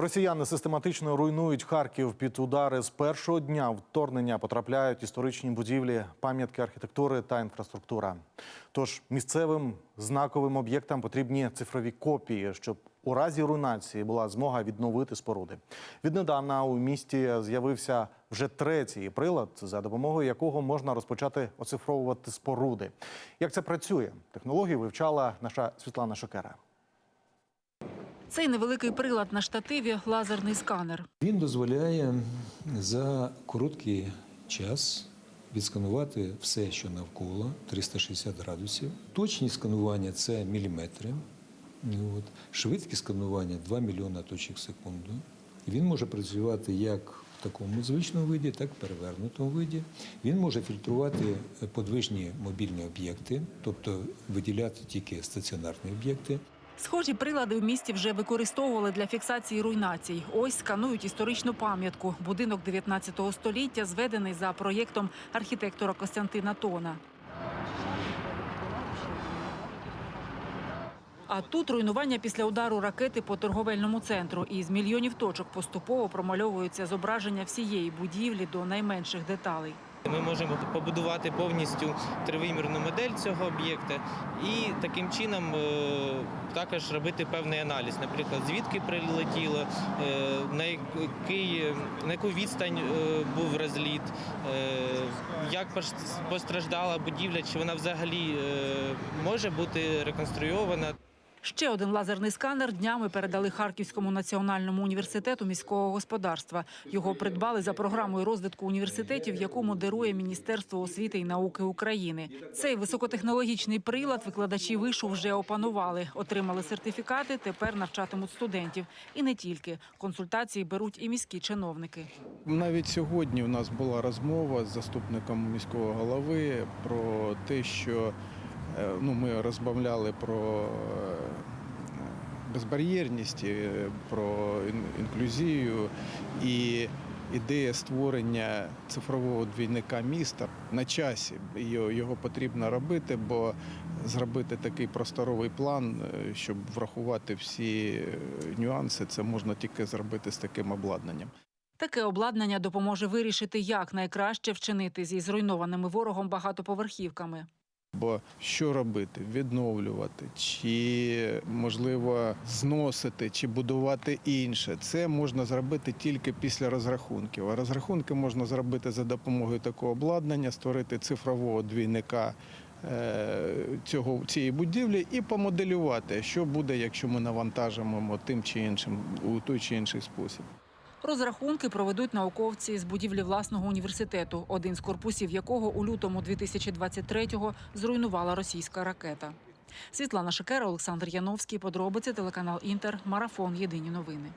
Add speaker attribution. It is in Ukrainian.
Speaker 1: Росіяни систематично руйнують Харків під удари з першого дня вторгнення. Потрапляють історичні будівлі, пам'ятки архітектури та інфраструктура. Тож місцевим знаковим об'єктам потрібні цифрові копії, щоб у разі руйнації була змога відновити споруди. Віднедавна у місті з'явився вже третій прилад, за допомогою якого можна розпочати оцифровувати споруди. Як це працює? Технологію вивчала наша Світлана Шокера.
Speaker 2: Цей невеликий прилад на штативі лазерний сканер.
Speaker 3: Він дозволяє за короткий час відсканувати все, що навколо 360 градусів. Точність сканування це міліметри. От. Швидкість сканування 2 мільйона точок в секунду. Він може працювати як в такому звичному виді, так і в перевернутому виді. Він може фільтрувати подвижні мобільні об'єкти, тобто виділяти тільки стаціонарні об'єкти.
Speaker 2: Схожі прилади в місті вже використовували для фіксації руйнацій. Ось сканують історичну пам'ятку. Будинок 19 століття зведений за проєктом архітектора Костянтина Тона. А тут руйнування після удару ракети по торговельному центру. І з мільйонів точок поступово промальовується зображення всієї будівлі до найменших деталей.
Speaker 4: Ми можемо побудувати повністю тривимірну модель цього об'єкта і таким чином е, також робити певний аналіз, наприклад, звідки прилетіло, е, на, який, на яку відстань е, був розліт, як постраждала будівля, чи вона взагалі може бути реконструйована.
Speaker 2: Ще один лазерний сканер днями передали Харківському національному університету міського господарства. Його придбали за програмою розвитку університетів, яку модерує Міністерство освіти і науки України. Цей високотехнологічний прилад викладачі вишу вже опанували, отримали сертифікати. Тепер навчатимуть студентів. І не тільки консультації беруть і міські чиновники.
Speaker 5: Навіть сьогодні у нас була розмова з заступником міського голови про те, що ну, ми розмовляли про е, безбар'єрність, е, про інклюзію і ідея створення цифрового двійника міста на часі. Його, потрібно робити, бо зробити такий просторовий план, е, щоб врахувати всі е, нюанси, це можна тільки зробити з таким обладнанням.
Speaker 2: Таке обладнання допоможе вирішити, як найкраще вчинити зі зруйнованими ворогом багатоповерхівками.
Speaker 5: Бо що робити? Відновлювати, чи можливо зносити, чи будувати інше. Це можна зробити тільки після розрахунків. А розрахунки можна зробити за допомогою такого обладнання, створити цифрового двійника е, цього цієї будівлі і помоделювати, що буде, якщо ми навантажимо тим чи іншим у той чи інший спосіб.
Speaker 2: Розрахунки проведуть науковці з будівлі власного університету, один з корпусів якого у лютому 2023-го зруйнувала російська ракета. Світлана Шикера, Олександр Яновський. Подробиці телеканал Інтер. Марафон. Єдині новини.